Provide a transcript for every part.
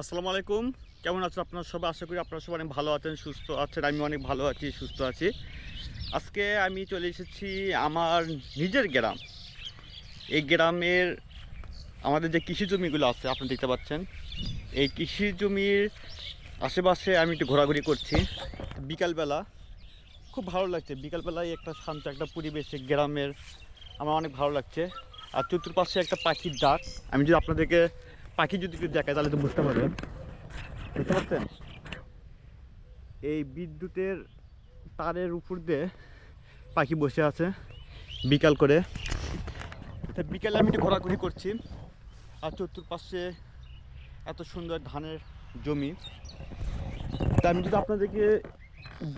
আসসালামু আলাইকুম। কেমন আছেন আপনারা সবাই? আশা করি আপনারা সবাই অনেক ভালো আছেন, সুস্থ আছেন আমি অনেক ভালো আছি, সুস্থ আছি। আজকে আমি চলে এসেছি আমার নিজের গ্রাম। এই গ্রামের আমাদের যে কৃষি জমিগুলো আছে আপনি দেখতে পাচ্ছেন। এই কৃষি জমির আশেপাশে আমি একটু ঘোরাঘুরি করছি। বিকালবেলা খুব ভালো লাগছে। বিকালবেলায় একটা শান্ত একটা পরিবেশে গ্রামের আমার অনেক ভালো লাগছে। আর চতুর্পাশে একটা পাখির ডাক। আমি যদি আপনাদেরকে পাখি যদি একটু দেখায় তাহলে তো বুঝতে পারবেন। বুঝতে পারছেন? এই বিদ্যুতের তারের উপর দিয়ে পাখি বসে আছে বিকাল করে। বিকালে আমি একটু ঘোরাঘুরি করছি। আর চতুর্পাশে এত সুন্দর ধানের জমি। তা আমি যদি আপনাদেরকে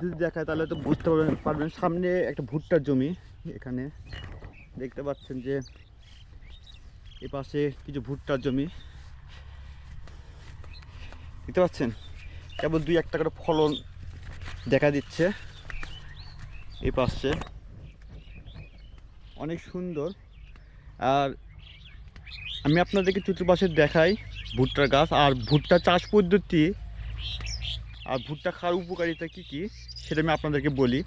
যদি দেখাই, তাহলে তো বুঝতে পারবেন পারবেন। সামনে একটা ভুট্টার জমি এখানে। দেখতে পাচ্ছেন যে এ পাশে কিছু ভুট্টার জমি। দেখতে পাচ্ছেন? কেবল দুই একটা করে ফলন দেখা দিচ্ছে এই পাশে। অনেক সুন্দর। আর আমি আপনাদেরকে চতুর্পাশে দেখাই ভুট্টার গাছ। আর ভুট্টা চাষ পদ্ধতি আর ভুট্টা খাওয়ার উপকারিতা কী কী সেটা আমি আপনাদেরকে বলি।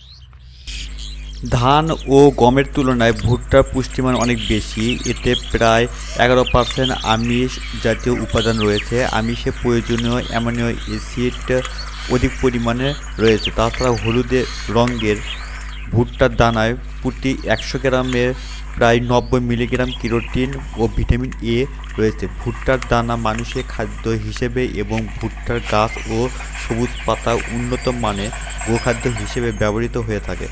ধান ও গমের তুলনায় ভুট্টার পুষ্টিমান অনেক বেশি। এতে প্রায় এগারো পার্সেন্ট আমিষ জাতীয় উপাদান রয়েছে। আমিষে প্রয়োজনীয় অ্যামোনিও অ্যাসিড অধিক পরিমাণে রয়েছে। তাছাড়া হলুদে রঙের ভুট্টার দানায় প্রতি একশো গ্রামের প্রায় নব্বই মিলিগ্রাম কিরোটিন ও ভিটামিন এ রয়েছে। ভুট্টার দানা মানুষের খাদ্য হিসেবে এবং ভুট্টার গাছ ও সবুজ পাতা উন্নত মানের গোখাদ্য হিসেবে ব্যবহৃত হয়ে থাকে।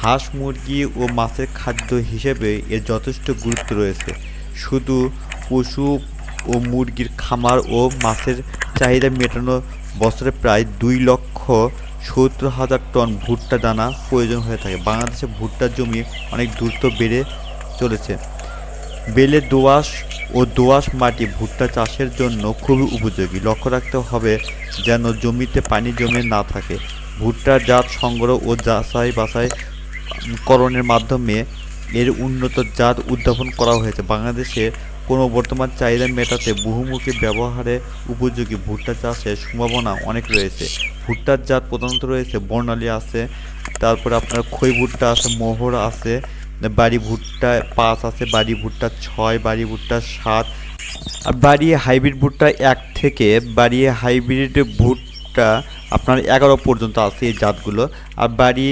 হাঁস, মুরগি ও মাছের খাদ্য হিসেবে এর যথেষ্ট গুরুত্ব রয়েছে। শুধু পশু ও মুরগির খামার ও মাছের চাহিদা মেটানো বছরে প্রায় দুই লক্ষ সত্তর হাজার টন ভুট্টা দানা প্রয়োজন হয়ে থাকে। বাংলাদেশে ভুট্টার জমি অনেক দ্রুত বেড়ে চলেছে। বেলে দোআঁশ ও দোআঁশ মাটি ভুট্টা চাষের জন্য খুবই উপযোগী। লক্ষ্য রাখতে হবে যেন জমিতে পানি জমে না থাকে। ভুট্টার জাত সংগ্রহ ও যাচাই বাছাই করণের মাধ্যমে এর উন্নত জাত উদ্ভাবন করা হয়েছে। বাংলাদেশে কোনো বর্তমান চাহিদা মেটাতে বহুমুখী ব্যবহারে উপযোগী ভুট্টা চাষের সম্ভাবনা অনেক রয়েছে। ভুট্টার জাত প্রধানত রয়েছে বর্ণালী আছে, তারপরে আপনার খই ভুট্টা আছে, মোহর আছে, বাড়ি ভুট্টা পাঁচ আছে, বাড়ি ভুট্টা ছয়, বাড়ি ভুট্টা সাত, আর বাড়ি হাইব্রিড ভুট্টা এক থেকে বাড়ি হাইব্রিড ভুট্টা আপনার এগারো পর্যন্ত আছে এই জাতগুলো। আর বাড়ি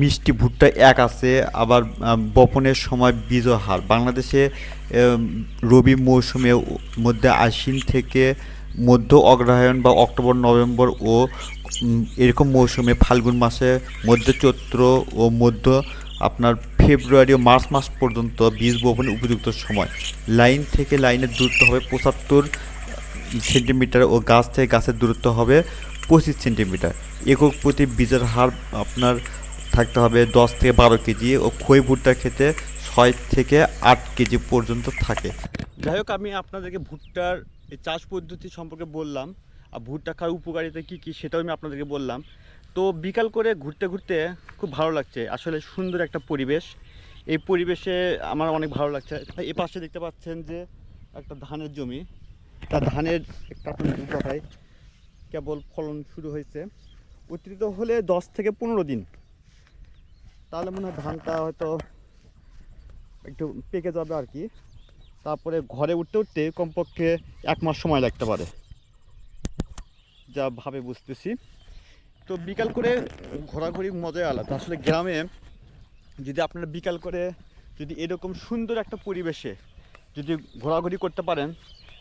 মিষ্টি ভুট্টা এক আছে, আবার বপনের সময় বীজ হার। বাংলাদেশে রবি মৌসুমে মধ্যে আশ্বিন থেকে মধ্য অগ্রহায়ণ বা অক্টোবর, নভেম্বর ও এরকম মৌসুমে ফাল্গুন মাসে মধ্য চৈত্র ও মধ্য আপনার ফেব্রুয়ারি ও মার্চ মাস পর্যন্ত বীজ বপনের উপযুক্ত সময়। লাইন থেকে লাইনের দূরত্ব হবে পঁচাত্তর সেন্টিমিটার ও গাছ থেকে গাছের দূরত্ব হবে পঁচিশ সেন্টিমিটার। একক প্রতি বীজের হার আপনার থাকতে হবে দশ থেকে বারো কেজি ও খই ভুট্টা খেতে ছয় থেকে আট কেজি পর্যন্ত থাকে। যাই হোক, আমি আপনাদেরকে ভুট্টার চাষ পদ্ধতি সম্পর্কে বললাম, আর ভুট্টা খাওয়ার উপকারিতা কী কী সেটাও আমি আপনাদেরকে বললাম। তো বিকাল করে ঘুরতে ঘুরতে খুব ভালো লাগছে, আসলে সুন্দর একটা পরিবেশ। এই পরিবেশে আমার অনেক ভালো লাগছে। এ পাশে দেখতে পাচ্ছেন যে একটা ধানের জমি। তা ধানের একটা কেবল ফলন শুরু হয়েছে। অতিরিক্ত হলে দশ থেকে পনেরো দিন তাহলে মনে হয় ধানটা হয়তো একটু পেকে যাবে আর কি। তারপরে ঘরে উঠতে উঠতে কমপক্ষে এক মাস সময় লাগতে পারে। যা ভাবে বুঝতেছি। তো বিকাল করে ঘোরাঘুরি মজাই আলাদা। আসলে গ্রামে যদি আপনারা বিকাল করে যদি এরকম সুন্দর একটা পরিবেশে যদি ঘোরাঘুরি করতে পারেন,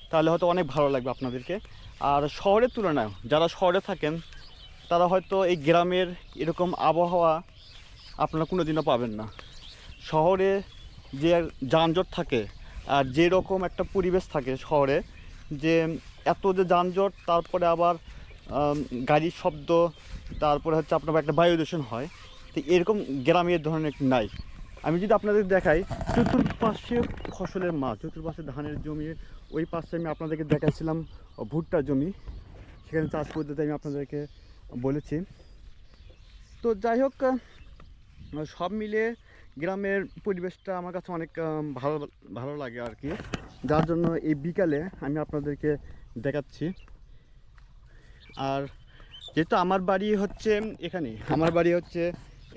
তাহলে হয়তো অনেক ভালো লাগবে আপনাদেরকে। আর শহরের তুলনায়, যারা শহরে থাকেন, তারা হয়তো এই গ্রামের এরকম আবহাওয়া আপনারা কোনো দিনও পাবেন না। শহরে যে যানজট থাকে আর যে রকম একটা পরিবেশ থাকে শহরে, যে এত যে যানজট, তারপরে আবার গাড়ির শব্দ, তারপরে হচ্ছে আপনার একটা বায়ু দূষণ হয়। তো এরকম গ্রামের ধরনের নাই। আমি যদি আপনাদের দেখাই, চতুর্পাশে ফসলের মাঠ চতুর্পাশে ধানের জমি, ওই পাশে আমি আপনাদেরকে দেখাচ্ছিলাম ভুট্টার জমি। সেখানে চাষ পদ্ধতি আমি আপনাদেরকে বলেছি। তো যাই হোক সব মিলে গ্রামের পরিবেশটা আমার কাছে অনেক ভালো ভালো লাগে আর কি। যার জন্য এই বিকালে আমি আপনাদেরকে দেখাচ্ছি। আর যেহেতু আমার বাড়ি হচ্ছে এখানে, আমার বাড়ি হচ্ছে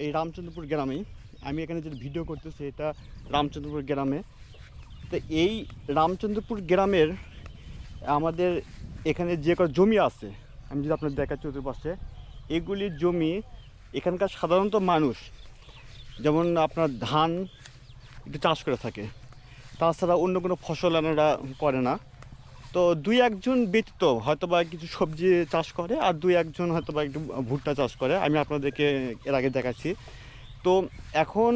এই রামচন্দ্রপুর গ্রামেই। আমি এখানে যে ভিডিও করতেছি এটা রামচন্দ্রপুর গ্রামে। তো এই রামচন্দ্রপুর গ্রামের আমাদের এখানে যে কটা জমি আছে, আমি যদি আপনার দেখাচ্ছি চতুর্পাশে, এগুলির জমি এখানকার সাধারণত মানুষ যেমন আপনার ধান একটু চাষ করে থাকে। তাছাড়া অন্য কোনো ফসল এনারা করে না। তো দুই একজন ব্যতীত হয়তো বা কিছু সবজি চাষ করে আর দুই একজন হয়তো বা একটু ভুট্টা চাষ করে। আমি আপনাদেরকে এর আগে দেখাচ্ছি। তো এখন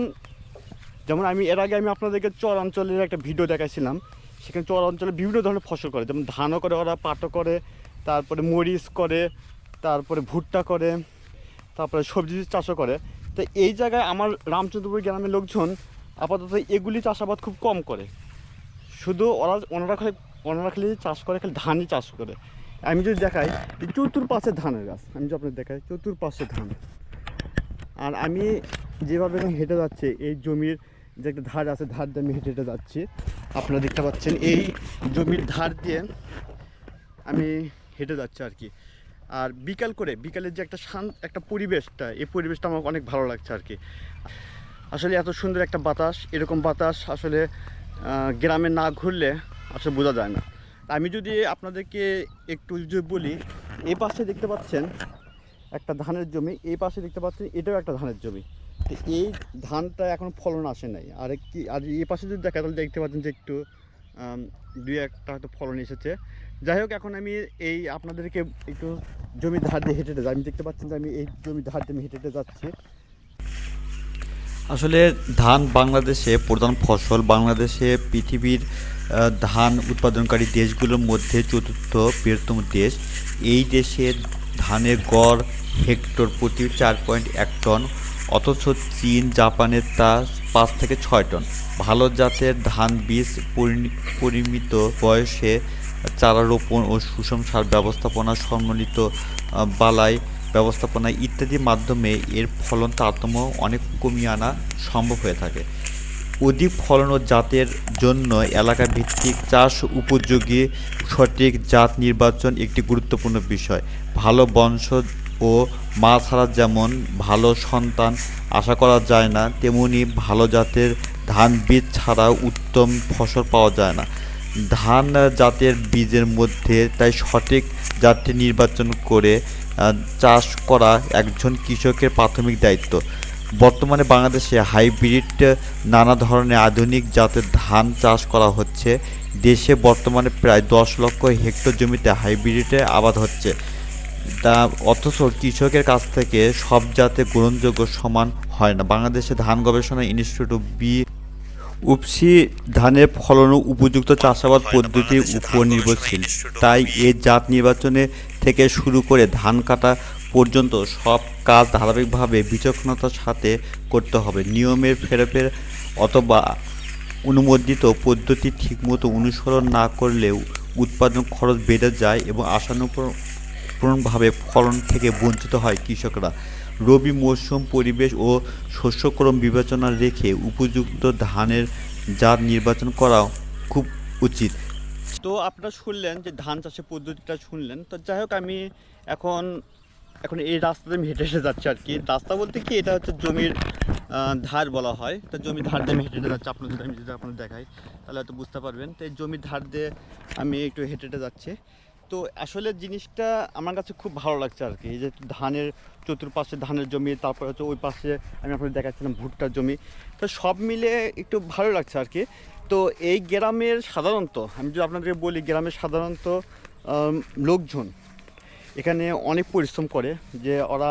যেমন আমি এর আগে আমি আপনাদেরকে চর অঞ্চলের একটা ভিডিও দেখাইছিলাম। সেখানে চর অঞ্চলে বিভিন্ন ধরনের ফসল করে। যেমন ধানও করে ওরা, পাটও করে, তারপরে মরিচ করে, তারপরে ভুট্টা করে, তারপরে সবজি চাষও করে। তো এই জায়গায় আমার রামচন্দ্রপুর গ্রামের লোকজন আপাতত এগুলি চাষাবাদ খুব কম করে। শুধু ওরা, ওনারা খালি ওনারা খালি চাষ করে, খালি ধানই চাষ করে। আমি যদি দেখাই চতুর্পাশে ধানের গাছ, আমি যদি আপনার দেখাই, চতুর্পাশে ধান। আর আমি যেভাবে হেঁটে যাচ্ছে, এই জমির যে একটা ধার আছে, ধার দিয়ে আমি হেঁটে হেঁটে যাচ্ছি, আপনারা দেখতে পাচ্ছেন, এই জমির ধার দিয়ে আমি হেঁটে যাচ্ছি আর কি। আর বিকাল করে, বিকালের যে একটা শান্ত, একটা পরিবেশটা, এই পরিবেশটা আমার অনেক ভালো লাগছে আর কি। আসলে এত সুন্দর একটা বাতাস, এরকম বাতাস আসলে গ্রামে না ঘুরলে আসলে বোঝা যায় না। আমি যদি আপনাদেরকে একটু যদি বলি, এই পাশে দেখতে পাচ্ছেন একটা ধানের জমি, এই পাশে দেখতে পাচ্ছেন এটাও একটা ধানের জমি। তো এই ধানটা এখন ফলন আসে নাই। আর কি আর এই পাশে যদি দেখা তাহলে দেখতে পাচ্ছেন যে একটু দুই একটা হয়তো ফলন এসেছে। যাই হোক, এখন আমি এই আপনাদেরকে একটু জমির ধার দিয়ে হেঁটে আমি দেখতে পাচ্ছেন যে আমি এই জমির ধার দিয়ে হেঁটে হেঁটে যাচ্ছি। আসলে ধান বাংলাদেশে প্রধান ফসল বাংলাদেশে পৃথিবীর ধান উৎপাদনকারী দেশগুলোর মধ্যে চতুর্থ বৃহত্তম দেশ। এই দেশে ধানের গড় হেক্টর প্রতি চার পয়েন্ট এক টন, অথচ চীন জাপানের তা পাঁচ থেকে ছয় টন। ভালো জাতের ধান বীজ পরিমিত বয়সে চারা রোপণ ও সুষম সার ব্যবস্থাপনা সম্মিলিত বালাই ব্যবস্থাপনা ইত্যাদির মাধ্যমে এর ফলন তারতম্য অনেক কমিয়ে আনা সম্ভব হয়ে থাকে। অধিক ফলন ও জাতের জন্য এলাকা ভিত্তিক চাষ উপযোগী, সঠিক জাত নির্বাচন একটি গুরুত্বপূর্ণ বিষয়। ভালো বংশ ও মা ছাড়া যেমন ভালো সন্তান, আশা করা যায় না, তেমনি ভালো জাতের ধান বীজ ছাড়া উত্তম ফসল পাওয়া যায় না। ধান জাতের বীজের মধ্যে তাই সঠিক জাতটি নির্বাচন করে চাষ করা একজন কৃষকের প্রাথমিক দায়িত্ব। বর্তমানে বাংলাদেশে হাইব্রিড নানা ধরনের আধুনিক জাতের ধান চাষ করা হচ্ছে। দেশে বর্তমানে প্রায় দশ লক্ষ হেক্টর জমিতে হাইব্রিডে আবাদ হচ্ছে। তা অথচ কৃষকের কাছ থেকে সব জাতে গ্রহণযোগ্য সমান হয় না। বাংলাদেশে ধান গবেষণা ইনস্টিটিউট বি উপসি ধানের ফলন উপযুক্ত চাষাবাদ পদ্ধতির উপর নির্ভরশীল। তাই এ জাত নির্বাচনে থেকে শুরু করে ধান কাটা পর্যন্ত সব কাজ ধারাবাহিকভাবে বিচক্ষণতার সাথে করতে হবে। নিয়মের ফেরফের অথবা অনুমোদিত পদ্ধতি ঠিকমতো অনুসরণ না করলেও উৎপাদন খরচ বেড়ে যায় এবং আশানুরূপভাবে ফলন থেকে বঞ্চিত হয় কৃষকরা। রবি মৌসুম, পরিবেশ ও শস্যক্রম বিবেচনা রেখে উপযুক্ত ধানের জাত নির্বাচন করা খুব উচিত। তো আপনারা শুনলেন যে ধান চাষের পদ্ধতিটা শুনলেন। তো যাই হোক, আমি এখন এখন এই রাস্তাতে আমি হেঁটে হেঁটে যাচ্ছি আর কি। রাস্তা বলতে কি, এটা হচ্ছে জমির ধার বলা হয়। তো জমির ধার দিয়ে আমি হেঁটে যাচ্ছি। আপনাদের আমি যদি আপনাদের দেখাই, তাহলে হয়তো বুঝতে পারবেন। তো এই জমির ধার দিয়ে আমি একটু হেঁটে হেঁটে যাচ্ছি। তো আসলে জিনিসটা আমার কাছে খুব ভালো লাগছে আর কি এই যে ধানের চতুর্পাশে ধানের জমি, তারপরে হচ্ছে ওই পাশে আমি আপনাদের দেখাচ্ছিলাম ভুট্টার জমি। তো সব মিলে একটু ভালো লাগছে আর কি তো এই গ্রামের সাধারণত, আমি যদি আপনাদেরকে বলি গ্রামের সাধারণত লোকজন এখানে অনেক পরিশ্রম করে যে ওরা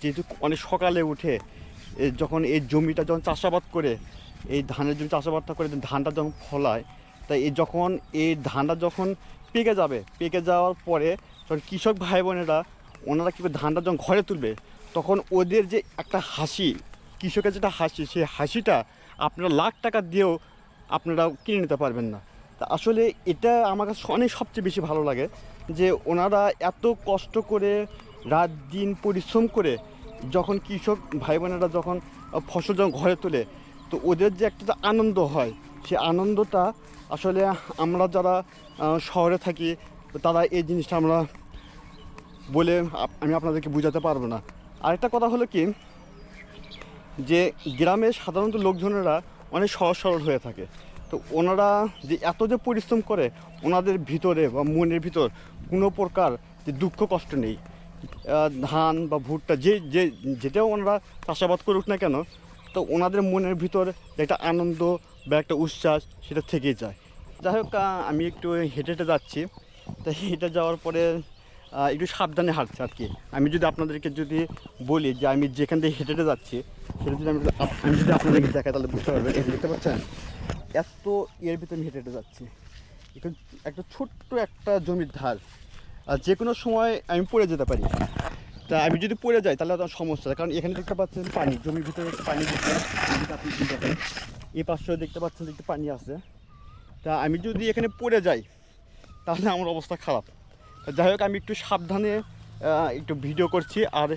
যেহেতু অনেক সকালে উঠে যখন এই জমিটা যখন চাষাবাদ করে, এই ধানের জমি চাষাবাদটা করে, ধানটা যখন ফলায়, তাই এই যখন, এই ধানটা যখন পেকে যাবে। পেকে যাওয়ার পরে তখন কৃষক ভাই বোনেরা ওনারা কী ধানটা যখন ঘরে তুলবে, তখন ওদের যে একটা হাসি, কৃষকের যেটা হাসি, সেই হাসিটা আপনারা লাখ টাকা দিয়েও আপনারা কিনে নিতে পারবেন না। তা আসলে এটা আমার কাছে অনেক সবচেয়ে বেশি ভালো লাগে যে ওনারা এত কষ্ট করে রাত দিন পরিশ্রম করে যখন কৃষক ভাই বোনেরা যখন ফসল যখন ঘরে তোলে, তো ওদের যে একটা আনন্দ হয়, সে আনন্দটা আসলে আমরা যারা শহরে থাকি, তারা এই জিনিসটা আমরা বলে আমি আপনাদেরকে বোঝাতে পারব না। আরেকটা কথা হলো কি, যে গ্রামে সাধারণত লোকজনেরা অনেক সহজ সরল হয়ে থাকে। তো ওনারা যে এত যে পরিশ্রম করে, ওনাদের ভিতরে বা মনের ভিতর কোনো প্রকার যে দুঃখ কষ্ট নেই। ধান বা ভুট্টা যে যে, যেটাও ওনারা চাষাবাদ করুক না কেন, তো ওনাদের মনের ভিতর একটা আনন্দ বা একটা উচ্ছ্বাস সেটা থেকেই যায়। যাই হোক আমি একটু হেঁটে হেঁটে যাচ্ছি। তা হেঁটে যাওয়ার পরে একটু সাবধানে হাঁটছে আর কি। আমি যদি আপনাদেরকে যদি বলি যে আমি যেখান থেকে হেঁটে হেঁটে যাচ্ছি, সেটা যদি আমি আমি যদি আপনাদেরকে দেখাই, তাহলে বুঝতে পারবেন। যে দেখতে পাচ্ছেন? এত এর ভিতরে আমি হেঁটে হেঁটে যাচ্ছি। এটা একটা ছোট্ট একটা জমির ধার। আর যে কোনো সময় আমি পড়ে যেতে পারি। তা আমি যদি পড়ে যাই, তাহলে তো সমস্যা কারণ এখানে দেখতে পাচ্ছেন পানি, জমির ভিতরে পানি আপনি এই পাশেও দেখতে পাচ্ছেন একটু পানি আছে। তা আমি যদি এখানে পড়ে যাই, তাহলে আমার অবস্থা খারাপ। যাই হোক, আমি একটু সাবধানে একটু ভিডিও করছি আর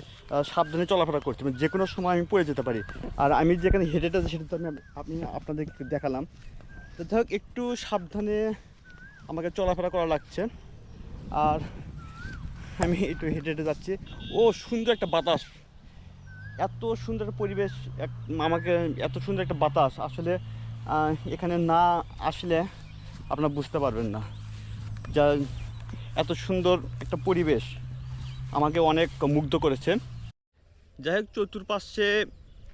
সাবধানে চলাফেরা করছি। মানে যে কোনো সময় আমি পড়ে যেতে পারি। আর আমি যেখানে হেঁটে হেঁটে সেটা তো আমি আপনি আপনাদেরকে দেখালাম। তো যাই হোক, একটু সাবধানে আমাকে চলাফেরা করা লাগছে। আর আমি একটু হেঁটে হেঁটে যাচ্ছি। ও, সুন্দর একটা বাতাস। এত সুন্দর পরিবেশ, এক, আমাকে এত সুন্দর একটা বাতাস। আসলে এখানে না আসলে আপনারা বুঝতে পারবেন না। যা, এত সুন্দর একটা পরিবেশ আমাকে অনেক মুগ্ধ করেছে। যাই হোক, চতুর্পাশে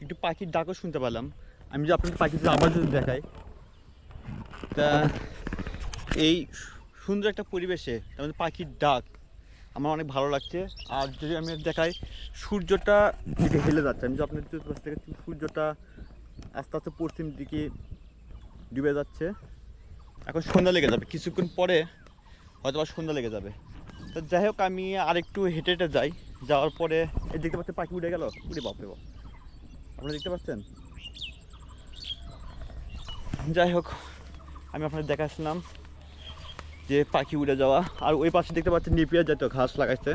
একটু পাখির ডাকও শুনতে পেলাম। আমি যে আপনাদের পাখিদের আবার যদি দেখাই, তা এই সুন্দর একটা পরিবেশে মধ্যে পাখির ডাক আমার অনেক ভালো লাগছে। আর যদি আমি দেখাই, সূর্যটা দিকে হেলে যাচ্ছে। আমি যে আপনার থেকে সূর্যটা আস্তে আস্তে পশ্চিম দিকে ডুবে যাচ্ছে। এখন সন্ধ্যা লেগে যাবে। কিছুক্ষণ পরে হয়তো সন্ধ্যা লেগে যাবে। তো যাই হোক, আমি আরেকটু হেঁটে হেঁটে যাই। যাওয়ার পরে এই দেখতে পাচ্ছেন পাখি উড়ে গেল? উড়ে বাপরে বাপ। আপনারা দেখতে পাচ্ছেন? যাই হোক, আমি আপনাদের দেখাচ্ছিলাম। যে পাখি উড়ে যাওয়া। আর ওই পাশে দেখতে পাচ্ছেন নেপিয়ার জাতীয় ঘাস লাগাইছে।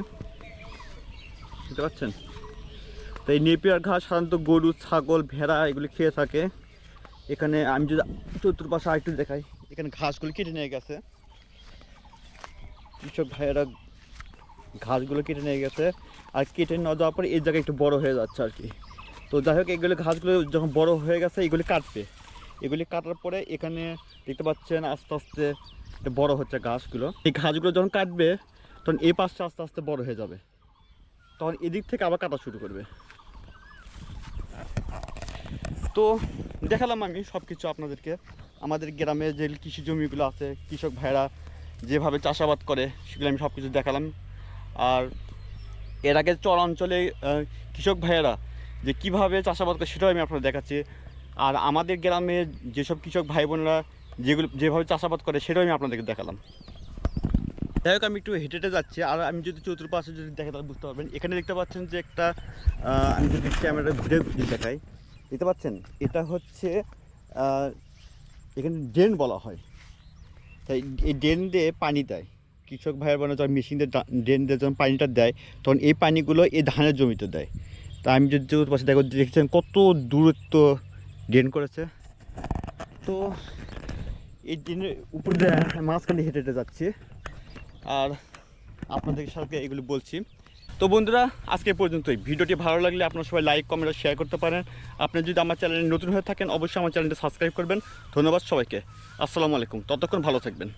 দেখতে পাচ্ছেন তো এই নেপিয়ার ঘাস সাধারণত গরু, ছাগল, ভেড়া এগুলি খেয়ে থাকে। এখানে আমি যদি চতুর্পাশে আরেকটু দেখাই। এখানে ঘাসগুলো কেটে নিয়ে গেছে। কৃষক ভাইয়েরা ঘাসগুলো কেটে নিয়ে গেছে। আর কেটে নেওয়া যাওয়ার পরে এই জায়গায় একটু বড় হয়ে যাচ্ছে আর কি। তো যাই হোক, এগুলো ঘাসগুলো যখন বড় হয়ে গেছে, এগুলি কাটবে। এগুলি কাটার পরে এখানে দেখতে পাচ্ছেন আস্তে আস্তে বড় হচ্ছে ঘাসগুলো এই ঘাসগুলো যখন কাটবে, তখন এই পাশটা আস্তে আস্তে বড় হয়ে যাবে। তখন এদিক থেকে আবার কাটা শুরু করবে। তো দেখালাম আমি সব কিছু আপনাদেরকে। আমাদের গ্রামে যে কৃষি জমিগুলো আছে, কৃষক ভাইরা যেভাবে চাষাবাদ করে, সেগুলো আমি সব কিছু দেখালাম। আর এর আগে চর অঞ্চলে কৃষক ভাইয়েরা যে কীভাবে চাষাবাদ করে, সেটাও আমি আপনাদের দেখাচ্ছি। আর আমাদের গ্রামে যেসব কৃষক ভাই বোনেরা যেগুলো যেভাবে চাষাবাদ করে, সেটাও আমি আপনাদেরকে দেখালাম। যাই হোক, আমি একটু হেঁটে হেঁটে যাচ্ছি। আর আমি যদি চতুর্পাশে যদি দেখে, তাহলে বুঝতে পারবেন। এখানে দেখতে পাচ্ছেন যে একটা আমি যদি ক্যামেরা ঘুরে ঘুরে দেখাই, দেখতে পাচ্ছেন? এটা হচ্ছে এখানে ড্রেন বলা হয়। তাই এই ড্রেন দিয়ে পানি দেয়। কৃষক ভাইয়ের বোনের যখন মেশিন দিয়ে ড্রেন দিয়ে যখন পানিটা দেয়, তখন এই পানিগুলো এই ধানের জমিতে দেয়। তা আমি যদি চতুর্পাশে দেখো, দেখছেন কত দূরত্ব ড্রেন করেছে। তো এই ড্রেনের উপর দিয়ে মাঝখানে হেঁটে হেঁটে যাচ্ছি। আর আপনাদের সাথে এগুলো বলছি। তো বন্ধুরা আজকে পর্যন্ত পর্যন্তই। ভিডিওটি ভালো লাগলে আপনারা সবাই লাইক কমেন্ট আর শেয়ার করতে পারেন। আপনি যদি আমার চ্যানেলে নতুন হয়ে থাকেন অবশ্যই আমার চ্যানেলটা সাবস্ক্রাইব করবেন। ধন্যবাদ সবাইকে। আসসালামু আলাইকুম। ততক্ষণ ভালো থাকবেন।